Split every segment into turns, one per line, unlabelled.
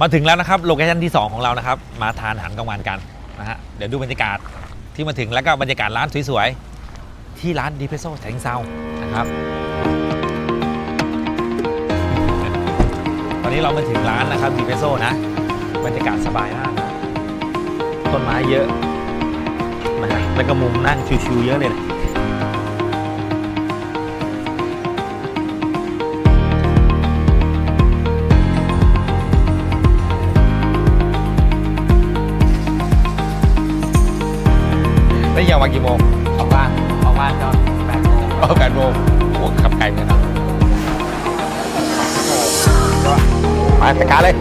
มาถึงแล้วนะครับโลเคชั่นที่ 2 ของเรานะครับ มาทานอาหารกลางวันกันนะฮะเดี๋ยวดูบรรยากาศที่มาถึงแล้วก็บรรยากาศร้านสวยๆ ที่ร้านดีเพโซแสงเซานะครับ ตอนนี้เรามาถึงร้านนะครับดีเพโซนะ บรรยากาศสบายมากนะต้นไม้เยอะนะฮะแล้วก็มุมนั่งชิวๆเยอะเลยนะ แล้วยาวมากี่โมง
ออกบ้านออกบ้านก็แปดโมง
เออแปดโมงโอ้ขับไกลเหมือนกันนะไปไปการเลย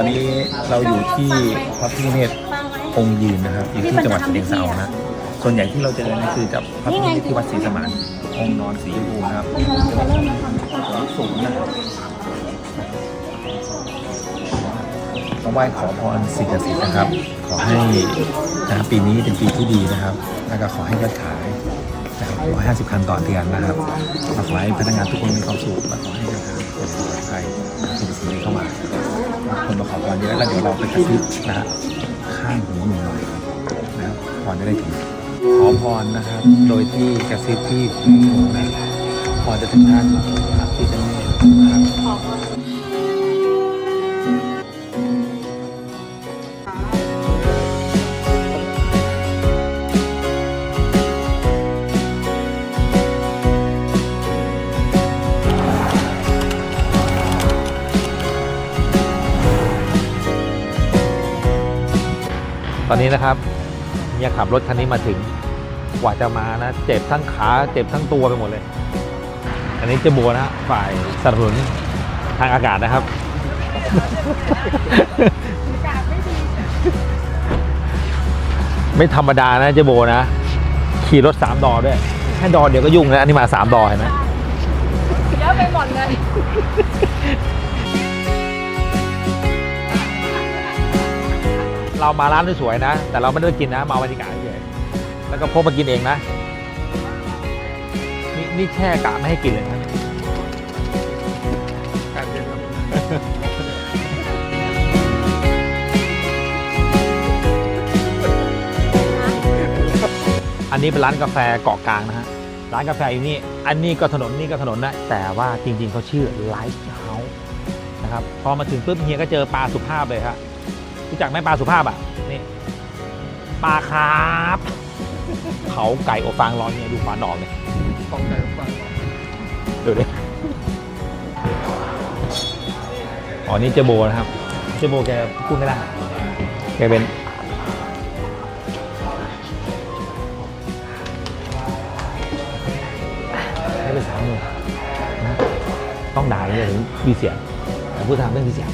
อนนี้เราอยู่ที่พระพิฆเนศองค์ยืนนะครับอยู่ที่จังหวัดฉะเชิงเทรานะส่วนใหญ่ที่เราเจอเนี่ยคือจะพระพิฆเนศที่วัดศรีสมานองค์นอนสีชมพูนะครับสูงนะครับต้องไหว้ขอพรสิ่งศักดิ์สิทธิ์นะครับ ขอให้นะครับปีนี้เป็นปีที่ดีนะครับ แล้วก็ขอให้ยอดขายนะครับ150 คันต่อเดือนนะครับขอให้พนักงานทุกคนมีความสุขและขอให้เดินทางปลอดภัยสิ่งสิ่งนี้เข้ามาคนมา ขอพรเยอะแล้วเดี๋ยวเราไปกระซิบนะฮะข้างหูหนุ่มหน่อยนะครับพรจะได้ถึงขอพรนะครับ โดยที่กระซิบที่หูนะพรจะถึงท่านพระพิฆเนศนะครับ ตอนนี้นะครับเนี่ยขับรถคันนี้มาถึงกว่าจะมานะเจ็บทั้งขาเจ็บทั้งตัวไปหมดเลย อันนี้เจะบัวนะฝ่ายสนับสนุนทางอากาศนะครับ ไม่ธรรมดานะเจโบนะ ขี่รถสามดอด้วยแค่ดอเดี๋ยวก็ยุ่งแล้วอันนี้มาสามดอเห็นไหม
เยอะไปหมดเลย
เรามาร้านสวยๆนะ แต่เราไม่ได้กินนะ มาบรรยากาศเฉยแล้วก็พกมากินเองนะ นี่นี่แช่กะไม่ให้กินเลยนะอันนี้เป็นร้านกาแฟเกาะกลางนะฮะ ร้านกาแฟอยู่นี่ อันนี้ก็ถนนนี่ก็ถนนนะ แต่ว่าจริงๆเขาชื่อไลฟ์เฮาส์นะครับ พอมาถึงปุ๊บเฮียก็เจอปลาสุภาพเลยครับ รู้จักไหมปลาสุภาพอะนี่ปลาคาร์ฟเขาไก่อบฟางร้อนเนี่ยดูปลาหนอกเลย
ของไก่ฟัง
ดูดิอ๋อนี่เจโบนะครับ เจโบแกพูดไม่ได้แกเป็นให้เป็นสามมือนะต้องด่าเลยถึงมีเสียงแต่พูดทางเรื่องมีเสียง